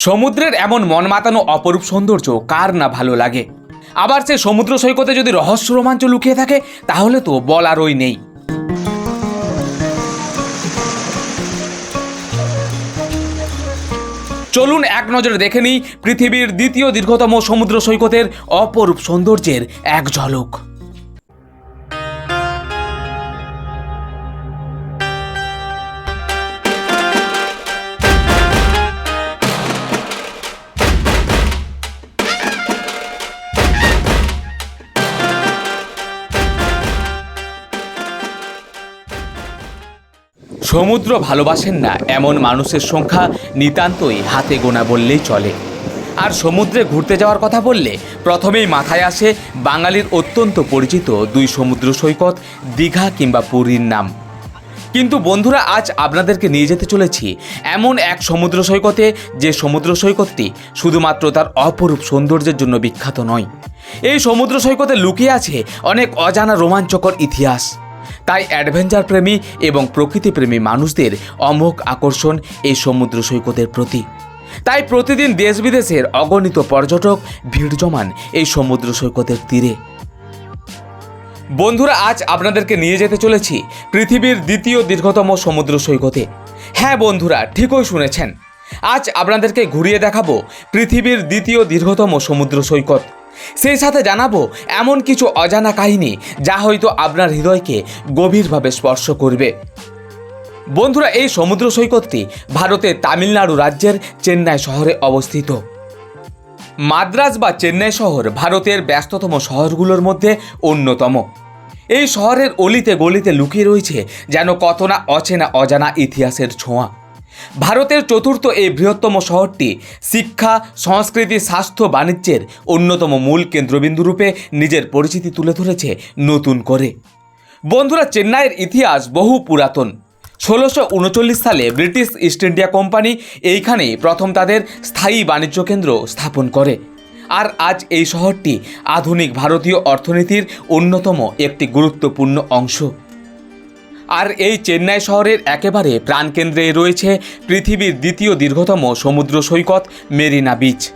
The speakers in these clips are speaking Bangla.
সমুদ্রের এমন মন মাতানো অপরূপ সৌন্দর্য কার না ভালো লাগে? আবার সে সমুদ্র সৈকতে যদি রহস্য রোমাঞ্চ লুকিয়ে থাকে, তাহলে তো বলারই নেই। চলুন এক নজরে দেখে নিই পৃথিবীর দ্বিতীয় দীর্ঘতম সমুদ্র সৈকতের অপরূপ সৌন্দর্যের এক ঝলক। সমুদ্র ভালোবাসেন না, এমন মানুষের সংখ্যা নিতান্তই হাতে গোনা বললেই চলে। আর সমুদ্রে ঘুরতে যাওয়ার কথা বললে প্রথমেই মাথায় আসে বাঙালির অত্যন্ত পরিচিত দুই সমুদ্র সৈকত, দীঘা কিংবা পুরীর নাম। কিন্তু বন্ধুরা, আজ আপনাদেরকে নিয়ে যেতে চলেছি এমন এক সমুদ্র সৈকতে, যে সমুদ্র সৈকতটি শুধুমাত্র তার অপরূপ সৌন্দর্যের জন্য বিখ্যাত নয়। এই সমুদ্র সৈকতে লুকিয়ে আছে অনেক অজানা রোমাঞ্চকর ইতিহাস। তাই অ্যাডভেঞ্চার প্রেমী এবং প্রকৃতিপ্রেমী মানুষদের অমোঘ আকর্ষণ এই সমুদ্র সৈকতের প্রতি তাই প্রতিদিন দেশ বিদেশের অগণিত পর্যটক ভিড় জমান এই সমুদ্র সৈকতের তীরে। বন্ধুরা, আজ আপনাদেরকে নিয়ে যেতে চলেছি পৃথিবীর দ্বিতীয় দীর্ঘতম সমুদ্র সৈকতে। হ্যাঁ বন্ধুরা, ঠিকই শুনেছেন। আজ আপনাদেরকে ঘুরিয়ে দেখাবো পৃথিবীর দ্বিতীয় দীর্ঘতম সমুদ্র সৈকত। সেই সাথে জানাব এমন কিছু অজানা কাহিনী যা হয়তো আপনার হৃদয়কে গভীরভাবে স্পর্শ করবে। বন্ধুরা, এই সমুদ্র সৈকতটি ভারতের তামিলনাড়ু রাজ্যের চেন্নাই শহরে অবস্থিত। মাদ্রাজ বা চেন্নাই শহর ভারতের ব্যস্ততম শহরগুলোর মধ্যে অন্যতম। এই শহরের অলিতে গলিতে লুকিয়ে রয়েছে যেন কত না অচেনা অজানা ইতিহাসের ছোঁয়া। ভারতের চতুর্থ এই বৃহত্তম শহরটি শিক্ষা, সংস্কৃতি, স্বাস্থ্য, বাণিজ্যের অন্যতম মূল কেন্দ্রবিন্দু রূপে নিজের পরিচিতি তুলে ধরেছে নতুন করে। বন্ধুরা, চেন্নাইয়ের ইতিহাস বহু পুরাতন। ষোলোশো উনচল্লিশ সালে ব্রিটিশ ইস্ট ইন্ডিয়া কোম্পানি এইখানেই প্রথম তাদের স্থায়ী বাণিজ্য কেন্দ্র স্থাপন করে। আর আজ এই শহরটি আধুনিক ভারতীয় অর্থনীতির অন্যতম একটি গুরুত্বপূর্ণ অংশ। আর এই চেন্নাই শহরের একেবারে প্রাণকেন্দ্রে রয়েছে পৃথিবীর দ্বিতীয় দীর্ঘতম সমুদ্র সৈকত মেরিনা বিচ।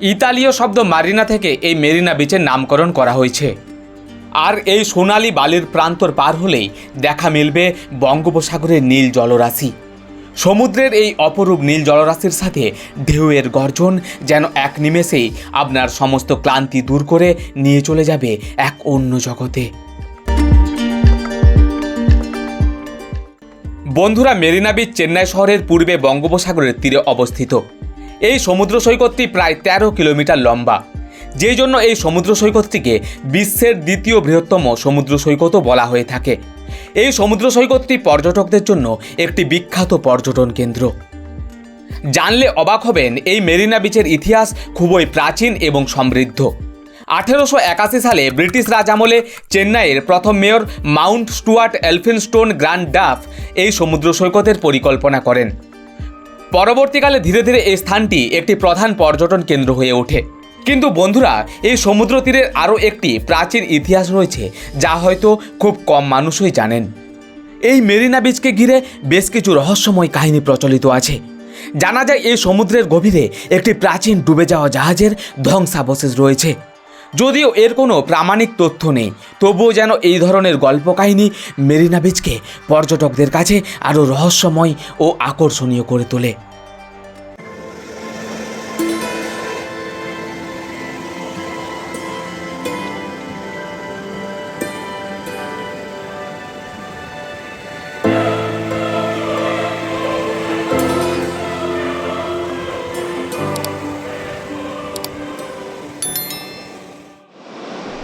ইতালীয় শব্দ মারিনা থেকে এই মেরিনা বিচের নামকরণ করা হয়েছে। আর এই সোনালি বালির প্রান্তর পার হলেই দেখা মিলবে বঙ্গোপসাগরের নীল জলরাশি। সমুদ্রের এই অপরূপ নীল জলরাশির সাথে ঢেউয়ের গর্জন যেন এক নিমেষেই আপনার সমস্ত ক্লান্তি দূর করে নিয়ে চলে যাবে এক অন্য জগতে। বন্ধুরা মেরিনা বিচ চেন্নাই শহরের পূর্বে বঙ্গোপসাগরের তীরে অবস্থিত। এই সমুদ্র সৈকতটি প্রায় তেরো কিলোমিটার লম্বা। যেই জন্য এই সমুদ্র সৈকতটিকে বিশ্বের দ্বিতীয় বৃহত্তম সমুদ্র সৈকতও বলা হয়ে থাকে। এই সমুদ্র সৈকতটি পর্যটকদের জন্য একটি বিখ্যাত পর্যটন কেন্দ্র। জানলে অবাক হবেন, এই মেরিনা বিচের ইতিহাস খুবই প্রাচীন এবং সমৃদ্ধ। আঠেরোশো একাশি সালে ব্রিটিশ রাজ আমলে চেন্নাইয়ের প্রথম mayor Mountstuart Elphinstone Grant Duff এই সমুদ্র সৈকতের পরিকল্পনা করেন। পরবর্তীকালে ধীরে ধীরে এই স্থানটি একটি প্রধান পর্যটন কেন্দ্র হয়ে ওঠে। কিন্তু বন্ধুরা, এই সমুদ্র তীরের আরও একটি প্রাচীন ইতিহাস রয়েছে, যা হয়তো খুব কম মানুষই জানেন। এই মেরিনা বিচকে ঘিরে বেশ কিছু রহস্যময় কাহিনী প্রচলিত আছে। জানা যায়, এই সমুদ্রের গভীরে একটি প্রাচীন ডুবে যাওয়া জাহাজের ধ্বংসাবশেষ রয়েছে। যদিও এর কোনো প্রামাণিক তথ্য নেই, তবুও যেন এই ধরনের গল্প কাহিনী মেরিনা বিচকে পর্যটকদের কাছে আরও রহস্যময় ও আকর্ষণীয় করে তোলে।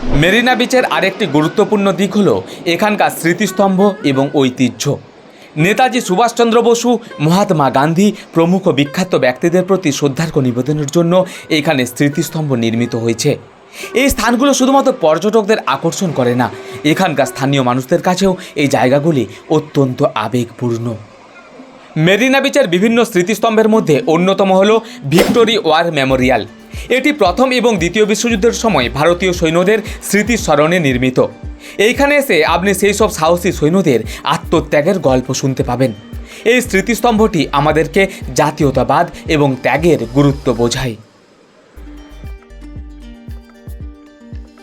মেরিনা বিচের আরেকটি গুরুত্বপূর্ণ দিক হল এখানকার স্মৃতিস্তম্ভ এবং ঐতিহ্য। নেতাজি সুভাষচন্দ্র বসু, মহাত্মা গান্ধী প্রমুখ বিখ্যাত ব্যক্তিদের প্রতি শ্রদ্ধার্ঘ্য নিবেদনের জন্য এখানে স্মৃতিস্তম্ভ নির্মিত হয়েছে। এই স্থানগুলো শুধুমাত্র পর্যটকদের আকর্ষণ করে না, এখানকার স্থানীয় মানুষদের কাছেও এই জায়গাগুলি অত্যন্ত আবেগপূর্ণ। মেরিনা বিচের বিভিন্ন স্মৃতিস্তম্ভের মধ্যে অন্যতম হল ভিক্টোরি ওয়ার মেমোরিয়াল। এটি প্রথম এবং দ্বিতীয় বিশ্বযুদ্ধের সময় ভারতীয় সৈন্যদের স্মৃতিস্মরণে নির্মিত। এইখানে এসে আপনি সেই সব সাহসী সৈন্যদের আত্মত্যাগের গল্প শুনতে পাবেন। এই স্মৃতিস্তম্ভটি আমাদেরকে জাতীয়তাবাদ এবং ত্যাগের গুরুত্ব বোঝায়।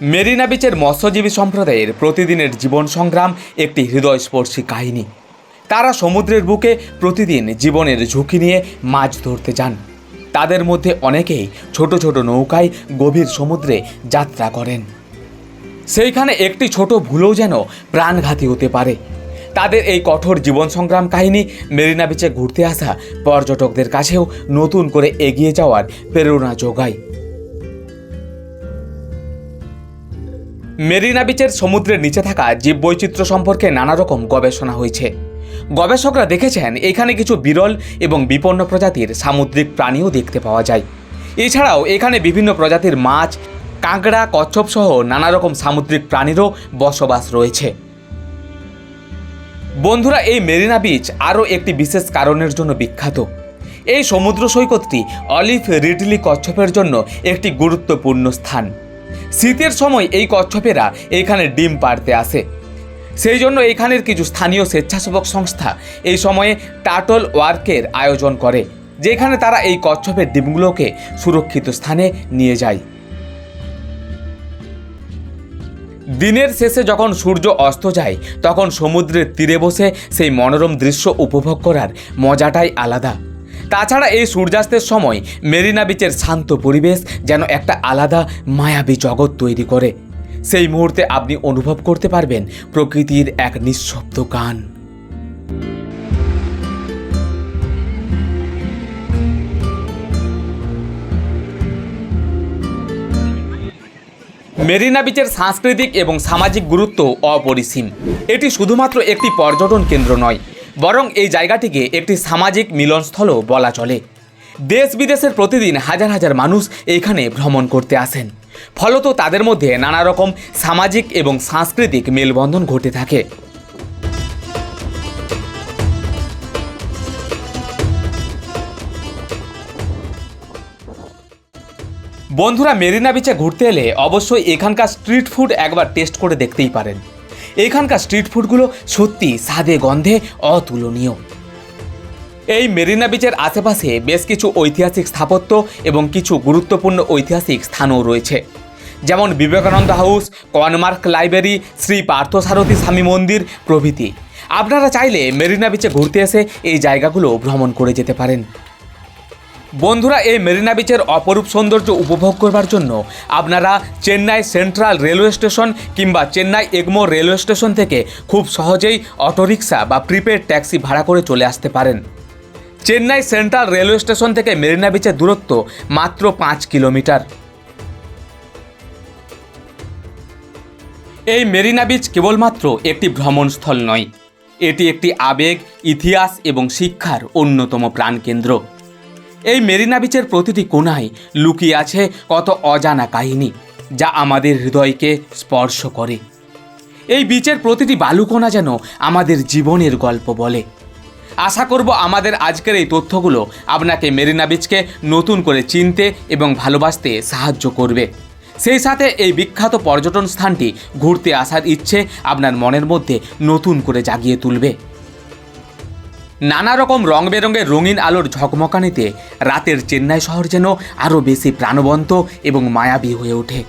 মেরিনা বিচের মৎস্যজীবী সম্প্রদায়ের প্রতিদিনের জীবন সংগ্রাম একটি হৃদয়স্পর্শী কাহিনী। তারা সমুদ্রের বুকে প্রতিদিন জীবনের ঝুঁকি নিয়ে মাছ ধরতে যান। তাদের মধ্যে অনেকেই ছোট ছোট নৌকায় গভীর সমুদ্রে যাত্রা করেন। সেইখানে একটি ছোট ভুলও যেন প্রাণঘাতী হতে পারে। তাদের এই কঠোর জীবন সংগ্রাম কাহিনী মেরিনা বিচে ঘুরতে আসা পর্যটকদের কাছেও নতুন করে এগিয়ে যাওয়ার প্রেরণা যোগায়। মেরিনা বিচের সমুদ্রের নিচে থাকা জীববৈচিত্র্য সম্পর্কে নানা রকম গবেষণা হয়েছে। গবেষকরা দেখেছেন এখানে কিছু বিরল এবং বিপন্ন প্রজাতির সামুদ্রিক প্রাণীও দেখতে পাওয়া যায়। এছাড়াও এখানে বিভিন্ন প্রজাতির মাছ, কাঁকড়া, কচ্ছপ সহ নানা রকম সামুদ্রিক প্রাণীরও বসবাস রয়েছে। বন্ধুরা, এই মেরিনা বিচ আরও একটি বিশেষ কারণের জন্য বিখ্যাত। এই সমুদ্র সৈকতটি অলিভ রিডলি কচ্ছপের জন্য একটি গুরুত্বপূর্ণ স্থান। শীতের সময় এই কচ্ছপেরা এখানে ডিম পাড়তে আসে। সেই জন্য এখানের কিছু স্থানীয় স্বেচ্ছাসেবক সংস্থা এই সময়ে টাটল ওয়ার্কের আয়োজন করে, যেখানে তারা এই কচ্ছপের ডিমগুলোকে সুরক্ষিত স্থানে নিয়ে যায়। দিনের শেষে যখন সূর্য অস্ত যায়, তখন সমুদ্রের তীরে বসে সেই মনোরম দৃশ্য উপভোগ করার মজাটাই আলাদা। তাছাড়া এই সূর্যাস্তের সময় মেরিনা বিচের শান্ত পরিবেশ যেন একটা আলাদা মায়াবী জগৎ তৈরি করে। সেই মুহূর্তে আপনি অনুভব করতে পারবেন প্রকৃতির এক নিঃশব্দ গান। মেরিনা বিচের সাংস্কৃতিক এবং সামাজিক গুরুত্ব অপরিসীম। এটি শুধুমাত্র একটি পর্যটন কেন্দ্র নয়, বরং এই জায়গাটিকে একটি সামাজিক মিলনস্থলও বলা চলে। দেশ বিদেশের প্রতিদিন হাজার হাজার মানুষ এখানে ভ্রমণ করতে আসেন। ফলত তাদের মধ্যে নানা রকম সামাজিক এবং সাংস্কৃতিক মেলবন্ধন ঘটে থাকে। বন্ধুরা মেরিনা বিচে ঘুরতে এলে অবশ্যই এখানকার স্ট্রিট ফুড একবার টেস্ট করে দেখতেই পারেন। এখানকার স্ট্রিট ফুডগুলো সত্যি স্বাদে গন্ধে অতুলনীয়। এই মেরিনা বিচের আশেপাশে বেশ কিছু ঐতিহাসিক স্থাপত্য এবং কিছু গুরুত্বপূর্ণ ঐতিহাসিক স্থানও রয়েছে। যেমন Vivekananda house Connemara library, Shri Parthasarathy Swamy মন্দির প্রভৃতি। আপনারা চাইলে মেরিনা বিচে ঘুরতে এসে এই জায়গাগুলো ভ্রমণ করে যেতে পারেন। বন্ধুরা, এই মেরিনা বিচের অপরূপ সৌন্দর্য উপভোগ করবার জন্য আপনারা চেন্নাই সেন্ট্রাল রেলওয়ে স্টেশন কিংবা চেন্নাই এগমোর রেলওয়ে স্টেশন থেকে খুব সহজেই অটোরিকশা বা প্রিপেড ট্যাক্সি ভাড়া করে চলে আসতে পারেন। চেন্নাই সেন্ট্রাল রেলওয়ে স্টেশন থেকে মেরিনা বিচের দূরত্ব মাত্র পাঁচ কিলোমিটার। এই মেরিনা বিচ কেবলমাত্র একটি ভ্রমণস্থল নয়, এটি একটি আবেগ, ইতিহাস এবং শিক্ষার অন্যতম প্রাণকেন্দ্র। এই মেরিনা বিচের প্রতিটি কোণায় লুকিয়ে আছে কত অজানা কাহিনী যা আমাদের হৃদয়কে স্পর্শ করে। এই বিচের প্রতিটি বালুকণা যেন আমাদের জীবনের গল্প বলে। আশা করব আমাদের আজকের এই তথ্যগুলো আপনাকে মেরিনা বিচকে নতুন করে চিনতে এবং ভালোবাসতে সাহায্য করবে। সেই সাথে এই বিখ্যাত পর্যটন স্থানটি ঘুরতে আসার ইচ্ছে আপনার মনের মধ্যে নতুন করে জাগিয়ে তুলবে। নানা রকম রং বেরঙের রঙিন আলোর ঝকমকানিতে রাতের চেন্নাই শহর যেন আরও বেশি প্রাণবন্ত এবং মায়াবী হয়ে ওঠে।